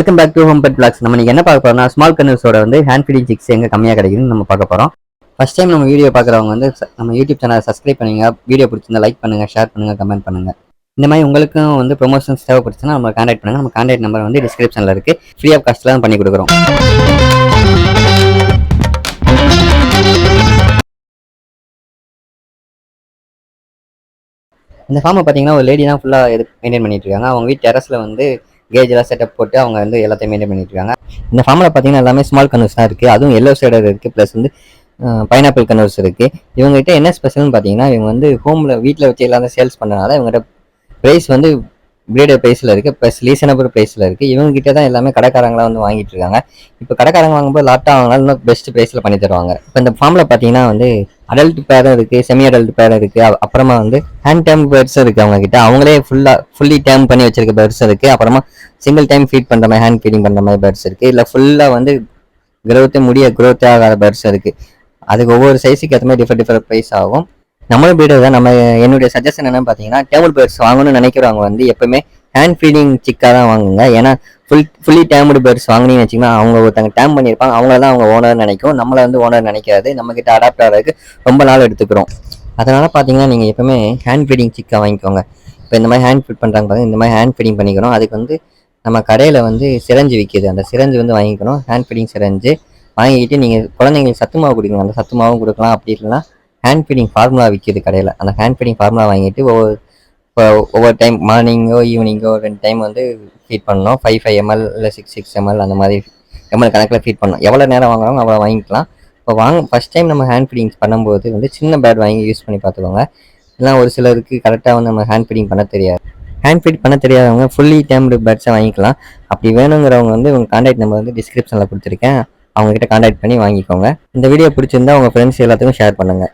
Welcome back to home pet blogs நம்ம நீங்கள் என்ன பார்க்க போறோம்னா ஸ்மால் கன்வர்ஸோட வந்து ஹேண்ட் ஃபீடிங் சிக்ஸ் எங்கே கம்மியாக கிடைக்குதுன்னு நம்ம பார்க்க போகிறோம் ஃபஸ்ட் டைம் நம்ம வீடியோ பார்க்குறவங்க வந்து நம்ம யூடியூப் சேனலை சப்ஸ்கிரைப் பண்ணுங்க வீடியோ பிடிச்சிருந்தா லைக் பண்ணுங்க ஷேர் பண்ணுங்கள் கமெண்ட் பண்ணுங்கள் இந்த மாதிரி உங்களுக்கும் வந்து ப்ரொமோஷன்ஸ் தேவைப்படுச்சுன்னா நம்ம கான்டாக்ட் பண்ணுங்க. நம்ம கான்டாக்ட் நம்பர் வந்து டிஸ்கிரிப்ஷனில் இருக்குது ஃப்ரீ ஆஃப் காஸ்ட்லாம் பண்ணி கொடுக்குறோம். இந்த ஃபார்மை பார்த்தீங்கன்னா ஒரு லேடி தான் ஃபுல்லாக எது மெயின்டைன் பண்ணிட்டு இருக்காங்க. அவங்க வீட்டு டெரஸில் வந்து கேஜ் எல்லாம் செட்டப் போட்டு அவங்க வந்து எல்லாத்தையும் மெயின்டைன் பண்ணிட்டு இருக்காங்க இந்த ஃபார்மில் பார்த்தீங்கன்னா எல்லாமே ஸ்மால் கன்வர்ஸ் தான் இருக்குது அதுவும் எல்லோ சைடர் இருக்குது ப்ளஸ் வந்து பைனாப்பிள் கன்வர்ஸ் இருக்குது இவங்ககிட்ட என்ன ஸ்பெஷல்னு பார்த்தீங்கன்னா இவங்க வந்து ஹோமில் வீட்டில் வச்சு எல்லாத்தையும் சேல்ஸ் பண்ணனால இவங்ககிட்ட ப்ரைஸ் வந்து பிரீடர் ப்ரைஸில் இருக்குது ப்ளஸ் ரீசனபிள் ப்ரைஸில் இருக்குது இவங்க கிட்ட தான் எல்லாமே கடைக்காரங்களாம் வந்து வாங்கிட்டு இருக்காங்க. இப்போ கடைக்காரங்க வாங்கும்போது லாட்டாக வாங்கினாலும் இன்னும் பெஸ்ட் ப்ரைஸில் பண்ணி தருவாங்க. இப்போ இந்த ஃபார்மில் பார்த்தீங்கன்னா வந்து அடல்ட் பேரும் இருக்குது செமி அடல்ட் பேரும் இருக்குது அப்புறமா வந்து ஹேண்ட் டேம் பேர்ட்ஸும் இருக்குது அவங்க கிட்ட அவங்களே ஃபுல்லாக ஃபுல்லி டேம் பண்ணி வச்சிருக்க பேர்ட்ஸும் இருக்குது அப்புறமா சிங்கிள் டைம் ஃபீட் பண்ணுற மாதிரி ஹேண்ட் ஃபீடிங் பண்ணுற மாதிரி பேர்ட்ஸ் இருக்குது இல்லை ஃபுல்லாக வந்து growth முடிய க்ரோத்தே ஆகாத பேர்ட்ஸும் இருக்குது அதுக்கு ஒவ்வொரு சைஸுக்கு ஏற்ற மாதிரி டிஃப்ரெண்ட் டிஃப்ரெண்ட் ப்ரைஸ் ஆகும். நம்மளும் பீடர் தான். நம்ம என்னுடைய சஜஷன் என்னன்னு பார்த்தீங்கன்னா டேபிள் பேர்ட்ஸ் வாங்கணும்னு நினைக்கிறவங்க வந்து எப்பவுமே ஹேண்ட் ஃபீடிங் சிக்காக தான் வாங்குங்க. ஏன்னா ஃபுல் ஃபுல்லி டேம்டு பேர்ட்ஸ் வாங்கினீங்கன்னு வச்சிங்கன்னா அவங்க ஒருத்தங்க டேம் பண்ணியிருப்பாங்க. அவங்கள தான் அவங்க ஓனர் நினைக்கும். நம்மளை வந்து ஓனர் நினைக்காது. நம்ம அடாப்ட் ஆகிறதுக்கு ரொம்ப நாள் எடுத்துக்கிறோம். அதனால் பார்த்தீங்கன்னா நீங்கள் எப்பவுமே ஹேண்ட் ஃபீடிங் சிக்காக வாங்கிக்கோங்க. இப்போ இந்த மாதிரி ஹேண்ட் ஃபீட் பண்ணுறாங்க பாருங்க இந்த மாதிரி ஹேண்ட் ஃபீடிங் பண்ணிக்கணும் அதுக்கு வந்து நம்ம கடையில் வந்து சிரஞ்சு விற்கிது அந்த சிரஞ்சு வந்து வாங்கிக்கணும். Hand feeding syringe. வாங்கிக்கிட்டு நீங்கள் குழந்தைங்களுக்கு சத்து மாவு கொடுக்கணும். அந்த சத்து மாவும் கொடுக்கலாம். அப்படி இல்லைன்னா ஹேண்ட் ஃபீடிங் ஃபார்முலா விற்கிது கடையில். அந்த ஹேண்ட் ஃபீடிங் ஃபார்முலா வாங்கிட்டு ஒவ்வொரு இப்போ ஒவ்வொரு டைம் மார்னிங்கோ ஈவினிங்கோ ரெண்டு டைம் வந்து ஃபீட் பண்ணணும். ஃபைவ் ஃபைவ் எம்எல் இல்லை சிக்ஸ் சிக்ஸ் எம்எல் அந்த மாதிரி எம்எல் கணக்கில் ஃபீட் பண்ணணும். எவ்வளோ நேரம் வாங்குறாங்க அவ்வளோ வாங்கிக்கலாம். இப்போ வாங்க ஃபஸ்ட் டைம் நம்ம ஹேண்ட் ஃபீடிங்ஸ் பண்ணும்போது வந்து சின்ன பேட் வாங்கி யூஸ் பண்ணி பார்த்துக்கோங்க. இல்லை ஒரு சிலருக்கு கரெக்டாக வந்து நம்ம ஹேண்ட் ஃபீடிங் பண்ண தெரியாது. ஹேண்ட் ஃபீட் பண்ண தெரியாதவங்க ஃபுல்லி டேம்டு பேட்ஸை வாங்கிக்கலாம். அப்படி வேணுங்கிறவங்க வந்து உங்கள் கான்டாக்ட் நம்பர் வந்து டிஸ்கிரிப்ஷனில் கொடுத்துருக்கேன். அவங்ககிட்ட கான்டாக்ட் பண்ணி வாங்கிக்கோங்க. இந்த வீடியோ பிடிச்சிருந்தா உங்கள் ஃப்ரெண்ட்ஸ் எல்லாத்துக்கும் ஷேர் பண்ணுங்கள்